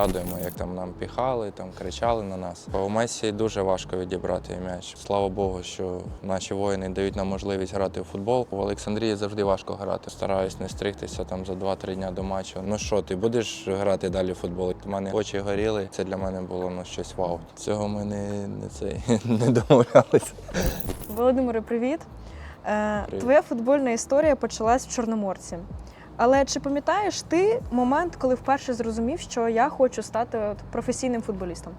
пригадуємо, як там нам піхали, там кричали на нас. У Месі дуже важко відібрати м'яч. Слава Богу, що наші воїни дають нам можливість грати в футбол. В Олександрії завжди важко грати. Стараюсь не стригтися там за 2-3 дня до матчу. Ну що, ти будеш грати далі в футбол? У мене очі горіли. Це для мене було ну щось вау. Цього ми не, не цей не домовлялися. Володимире, привіт. Е, Привіт. Твоя футбольна історія почалась в Чорноморці. Але чи пам'ятаєш ти момент, коли вперше зрозумів, що я хочу стати от професійним футболістом?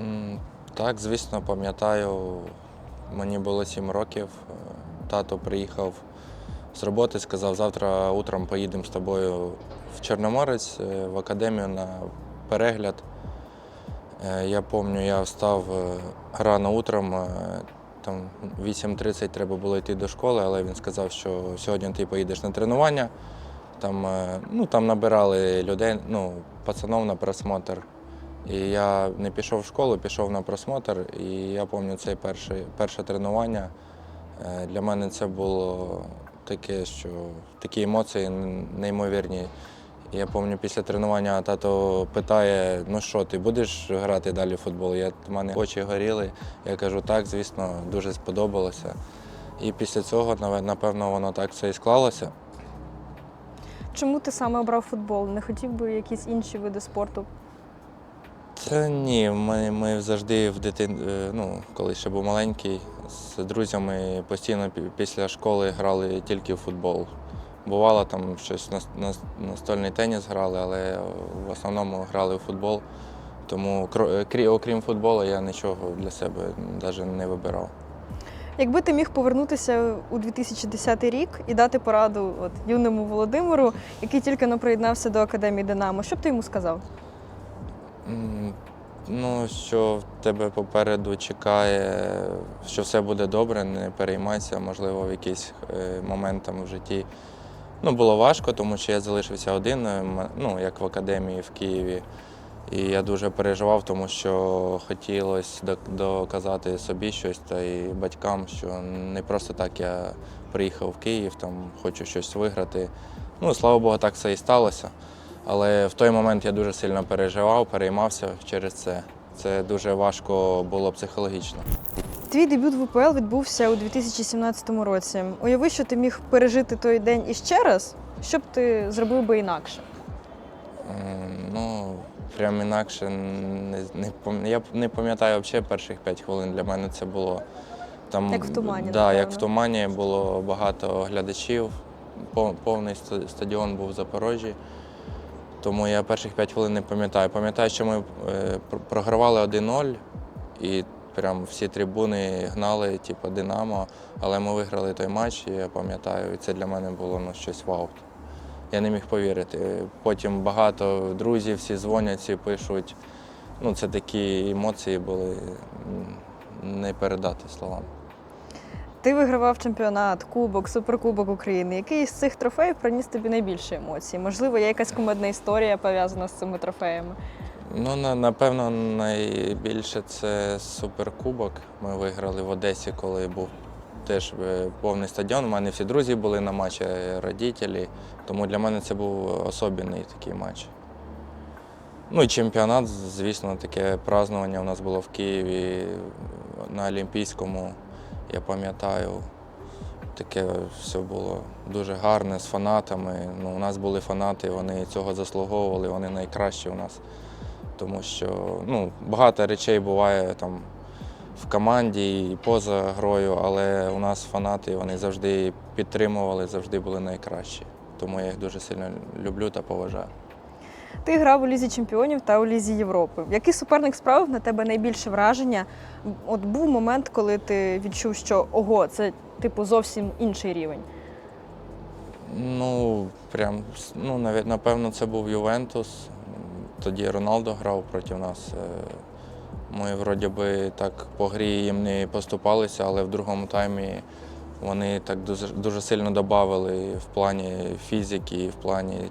М, Так, звісно, пам'ятаю, мені було 7 років. Тато приїхав з роботи, сказав, завтра утром поїдемо з тобою в Чорноморець е, в академію на перегляд. Е, Я пам'ятаю, я встав е, рано утром, там 8.30 треба було йти до школи, але він сказав, що сьогодні ти поїдеш на тренування. Там, е, ну, там набирали людей, ну, пацанов на просмотр. І я не пішов в школу, пішов на просмотр. І я пам'ятаю це перше, перше тренування. Е, Для мене це було таке, що такі емоції неймовірні. Я пам'ятаю, після тренування тато питає: ну що, ти будеш грати далі в футбол? Я, в мене очі горіли. Я кажу, так, звісно, дуже сподобалося. І після цього, напевно, воно так все і склалося. Чому ти саме обрав футбол? Не хотів би якісь інші види спорту? Та ні, ми, ми завжди в дитин... е, ну, коли ще був маленький, з друзями постійно після школи грали тільки в футбол. Бувало там щось на, на, настольний теніс грали, але в основному грали в футбол. Тому е, крі- окрім футболу я нічого для себе навіть не вибирав. Якби ти міг повернутися у 2010 рік і дати пораду от, юному Володимиру, який тільки но приєднався до академії Динамо, що б ти йому сказав? Ну, що в тебе попереду чекає, що все буде добре, не переймайся, можливо, в якийсь е, момент там в житті. Ну, було важко, тому що я залишився один, е, ну, як в академії в Києві. І я дуже переживав, тому що хотілося доказати собі щось та і батькам, що не просто так я приїхав в Київ, там хочу щось виграти. Ну, слава Богу, так все і сталося. Але в той момент я дуже сильно переживав, переймався через це. Це дуже важко було психологічно. Твій дебют в УПЛ відбувся у 2017 році. Уяви, що ти міг пережити той день іще раз, що б ти зробив би інакше? Ну, прям інакше не, не я не пам'ятаю взагалі перших 5 хвилин. Для мене це було там. Як в тумані, Да, як в тумані було багато глядачів. пов- Повний стадіон був в Запорожжі. Тому я перших 5 хвилин не пам'ятаю. Пам'ятаю, що ми е, програвали 1-0 і прям всі трибуни гнали, типу, Динамо, але ми виграли той матч, і я пам'ятаю, і це для мене було ну, щось вау. Я не міг повірити. Потім багато друзів всі дзвонять, всі пишуть. Ну, це такі емоції були не передати словами. Ти вигравав чемпіонат, кубок, суперкубок України. Який з цих трофеїв приніс тобі найбільше емоцій? Можливо, є якась кумедна історія пов'язана з цими трофеями. Ну, на- напевно, найбільше це суперкубок. Ми виграли в Одесі, коли був теж е, повний стадіон. У мене всі друзі були на матчі, е, родителі. Тому для мене це був особливий такий матч. Ну і чемпіонат, звісно, таке празднування у нас було в Києві на Олімпійському. Я пам'ятаю, таке все було дуже гарне з фанатами. Ну, у нас були фанати, вони цього заслуговували, вони найкращі у нас. Тому що ну, багато речей буває там в команді і поза грою, але у нас фанати вони завжди підтримували, завжди були найкращі. Тому я їх дуже сильно люблю та поважаю. Ти грав у Лізі Чемпіонів та у Лізі Європи. Який суперник справив на тебе найбільше враження? От був момент, коли ти відчув, що ого, це типу зовсім інший рівень. Ну, прям, ну, навіть, напевно, це був Ювентус. Тоді Роналдо грав проти нас. Е, Ми вроді би так по грі їм не поступалися, але в другому таймі вони так дуже, дуже сильно додавали в плані фізики, в плані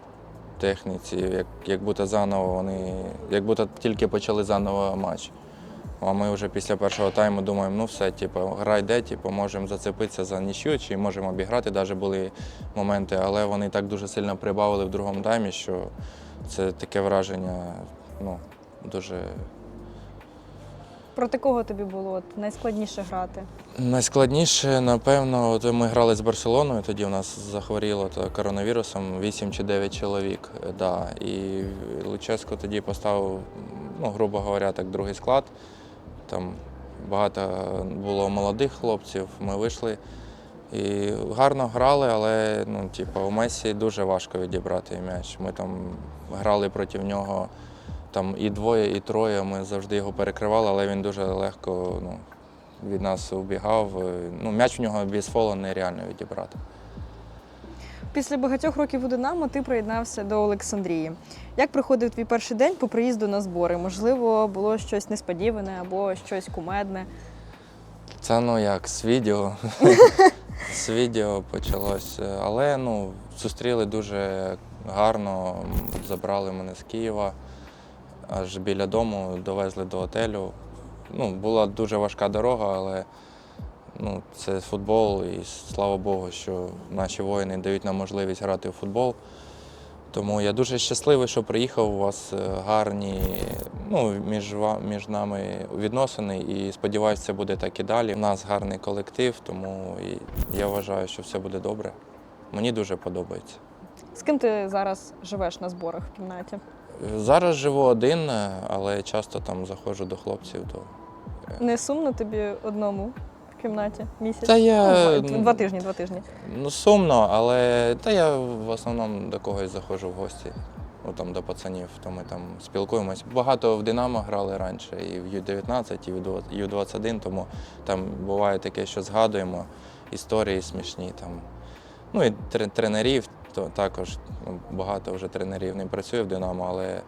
техніці, як, як будто заново вони, як будто тільки почали заново матч. А ми вже після першого тайму думаємо, ну все, типу, гра йде, типу, можемо зацепитися за нічю, чи можемо обіграти. Навіть були моменти, але вони так дуже сильно прибавили в другому таймі, що це таке враження. ну, дуже Проти кого тобі було от, найскладніше грати? Найскладніше, напевно, от ми грали з Барселоною, тоді у нас захворіло то коронавірусом 8 чи 9 чоловік. Да. І Луческо тоді поставив, ну, грубо говоря, так, другий склад. Там багато було молодих хлопців, ми вийшли і гарно грали, але ну, типу, у Месі дуже важко відібрати м'яч. Ми там грали проти нього там і двоє, і троє. Ми завжди його перекривали, але він дуже легко ну, від нас убігав. Ну, м'яч в нього без фолу нереально відібрати. Після багатьох років у Динамо ти приєднався до Олександрії. Як проходив твій перший день по приїзду на збори? Можливо, було щось несподіване або щось кумедне. Це ну як з відео. з відео почалось. Але ну, зустріли дуже гарно, забрали мене з Києва, аж біля дому довезли до готелю. Ну, була дуже важка дорога, але ну, це футбол, і слава Богу, що наші воїни дають нам можливість грати в футбол. Тому я дуже щасливий, що приїхав. У вас е, гарні ну, між, між нами відносини, і сподіваюся, це буде так і далі. У нас гарний колектив, тому я вважаю, що все буде добре. Мені дуже подобається. З ким ти зараз живеш на зборах в кімнаті? Зараз живу один, е, але часто там заходжу до хлопців. То... Не сумно тобі одному в кімнаті місяць? Та я Ну, два, два тижні, два тижні. Ну, сумно, але та я в основному до когось заходжу в гості. Ну, там до пацанів, то ми там спілкуємось. Багато в Динамо грали раніше, і в Ю-19, і в Ю-21, тому там буває таке, що згадуємо історії смішні. Там. Ну і тренерів, то також ну, багато вже тренерів не працює в Динамо, але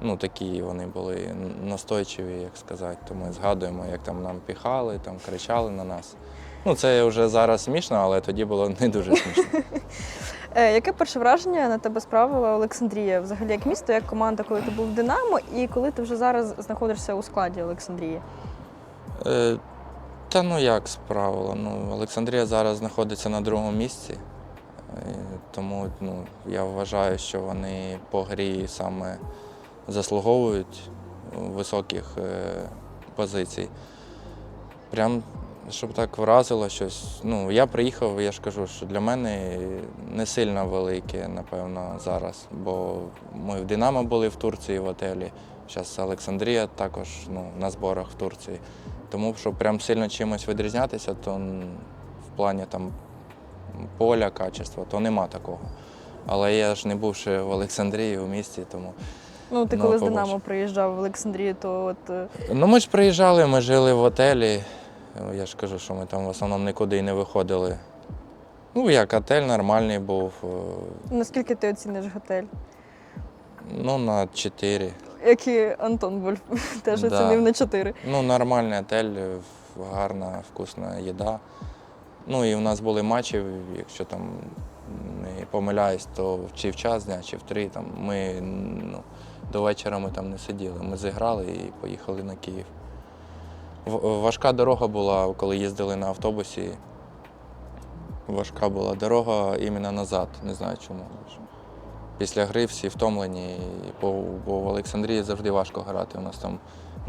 ну, такі вони були настойчиві, як сказати. То ми згадуємо, як там нам піхали, там кричали на нас. Ну, це вже зараз смішно, але тоді було не дуже смішно. Е, яке перше враження на тебе справила Олександрія? Взагалі, як місто, як команда, коли ти був в Динамо, і коли ти вже зараз знаходишся у складі Олександрії? Е, та ну як справила? Ну, Олександрія зараз знаходиться на другому місці, тому ну, я вважаю, що вони по грі саме заслуговують високих е, позицій. Прям щоб так вразило щось. Ну, я приїхав, я ж кажу, що для мене не сильно велике, напевно, зараз. Бо ми в Динамо були в Турції в готелі. Зараз Олександрія також ну, на зборах в Турції. Тому щоб прям сильно чимось відрізнятися, то в плані там поля, качества, то нема такого. Але я ж не був ще в Олександрії у місті, тому. Ну, ти Ну, коли з побачу. Динамо приїжджав в Олександрію, то от е, Ну, ми ж приїжджали, ми жили в готелі. Я ж кажу, що ми там в основному нікуди й не виходили. Ну, як готель нормальний був. е, наскільки ти оціниш готель? Ну, на 4. Як і Антон Вольф теж Да. оцінив на 4. Ну, нормальний готель, е, гарна, вкусна їда. Ну і в нас були матчі, якщо там не помиляюсь, то чи в час дня, чи в три. Там, ми ну, до вечора ми там не сиділи. Ми зіграли і поїхали на Київ. Важка дорога була, коли їздили на автобусі. Важка була дорога іменно назад, не знаю чому. Після гри всі втомлені, бо, бо в Олександрії завжди важко грати. У нас там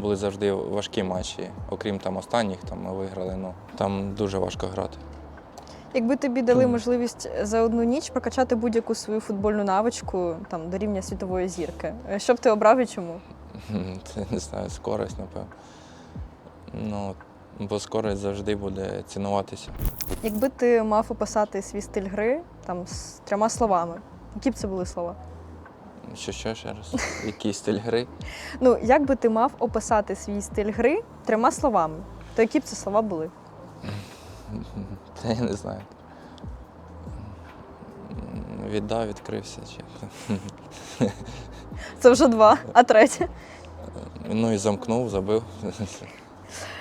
були завжди важкі матчі. Окрім там останніх, там ми виграли. Ну там дуже важко грати. Якби тобі дали можливість за одну ніч прокачати будь-яку свою футбольну навичку там, до рівня світової зірки, е, що б ти обрав і чому? Це не знаю, скорость, напевно. Ну, бо скорость завжди буде цінуватися. Якби ти мав описати свій стиль гри там, з трьома словами, які б це були слова? Що ще ще раз? Який стиль гри? Ну, як би ти мав описати свій стиль гри трьома словами, то які б це слова були? Та я не знаю. Віддав, відкрився. Чи... Це вже два, а третє. Ну і замкнув, забив.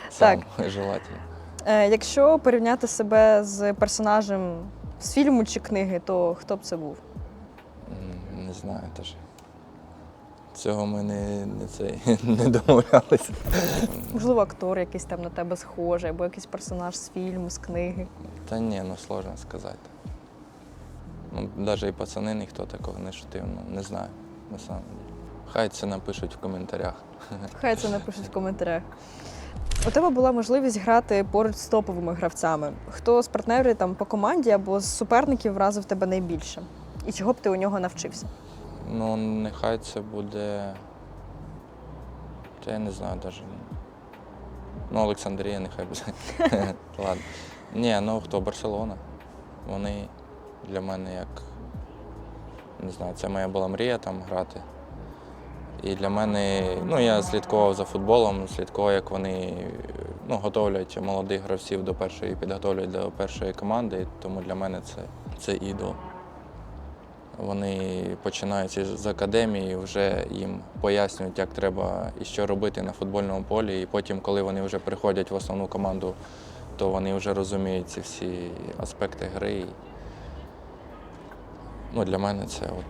Сам желательно. Е, якщо порівняти себе з персонажем з фільму чи книги, то хто б це був? Знаю теж. Цього ми не, не, цей, не домовлялися. Можливо, актор якийсь там на тебе схожий, або якийсь персонаж з фільму, з книги. Та ні, ну сложно сказати. Ну, навіть і пацани ніхто такого не шутив, ну не знаю, на самом деле. Хай це напишуть в коментарях. Хай це напишуть в коментарях. У тебе була можливість грати поруч з топовими гравцями. Хто з партнерів там по команді або з суперників вразив тебе найбільше? І чого б ти у нього навчився? Ну, нехай це буде. Та я не знаю навіть. Ну, Олександрія нехай буде. Ладно. Ні, ну хто Барселона. Вони для мене як. Не знаю, це моя була мрія там грати. І для мене, ну я слідкував за футболом, слідкував, як вони ну, готовлять молодих гравців до першої, підготовлюють до першої команди, тому для мене це, це ідол. Вони починають з академії, вже їм пояснюють, як треба і що робити на футбольному полі. І потім, коли вони вже приходять в основну команду, то вони вже розуміють ці всі аспекти гри. Ну, для мене це от.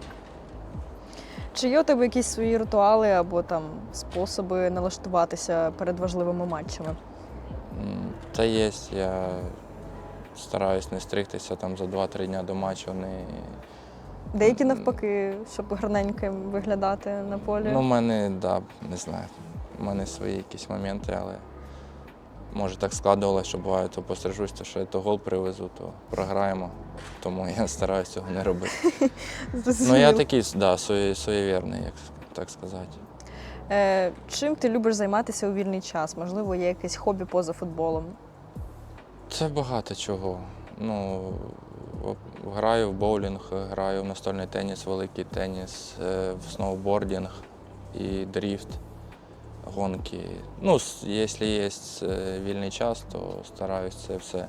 Чи є у тебе якісь свої ритуали або там способи налаштуватися перед важливими матчами? Та є, я стараюсь не стригтися там за 2-3 дня до матчу. Не... Деякі навпаки, щоб гарненьким виглядати на полі. Ну, в мене, да, не знаю. У мене свої якісь моменти, але може так складувалося, що буває, то пострижусь, то що я то гол привезу, то програємо. Тому я стараюся цього не робити. Ну я такий да, сує- суєвірний, як так сказати. Е, чим ти любиш займатися у вільний час? Можливо, є якесь хобі поза футболом? Це багато чого. Ну, граю в боулінг, граю в настольний теніс, великий теніс, е, в сноубордінг і дріфт, гонки. Ну, якщо є е, вільний час, то стараюсь це все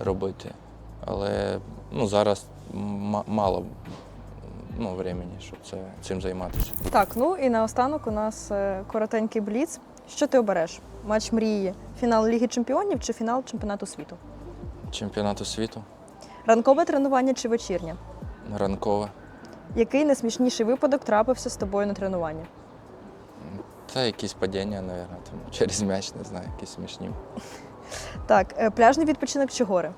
робити. Але ну, зараз мало ну, времени, щоб це, цим займатися. Так, ну і наостанок у нас е, коротенький бліц. Що ти обереш? Матч мрії, фінал Ліги Чемпіонів чи фінал чемпіонату світу? Чемпіонату світу, Ранкове тренування чи вечірнє? ранкове. Який найсмішніший випадок трапився з тобою на тренуванні? Та якісь падіння, мабуть, там, через м'яч, не знаю, якісь смішні. Так, е, пляжний відпочинок чи гори?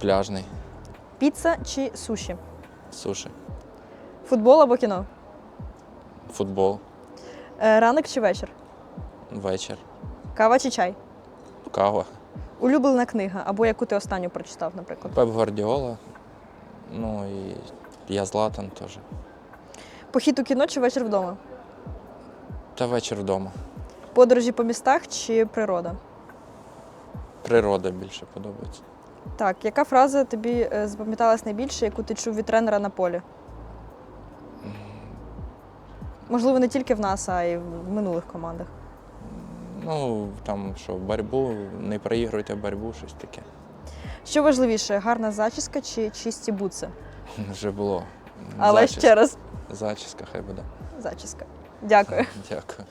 Пляжний, Піца чи суші? суші, Футбол або кіно? футбол, Е, Ранок чи вечір? вечір, Кава чи чай? кава. Улюблена книга, або яку ти останню прочитав, наприклад. Пеп Гвардіола. Ну і я Златан теж. Похід у кіно чи вечір вдома? Та вечір вдома. Подорожі по містах чи природа? Природа більше подобається. Так, яка фраза тобі е, запам'яталась найбільше, яку ти чув від тренера на полі? Можливо, не тільки в нас, а й в минулих командах. Ну, там що, боротьбу, не проігруйте боротьбу, щось таке. Що важливіше, гарна зачіска чи чисті буци? Вже було. Але Зачіска. ще раз Зачіска хай буде. зачіска. Дякую. Дякую.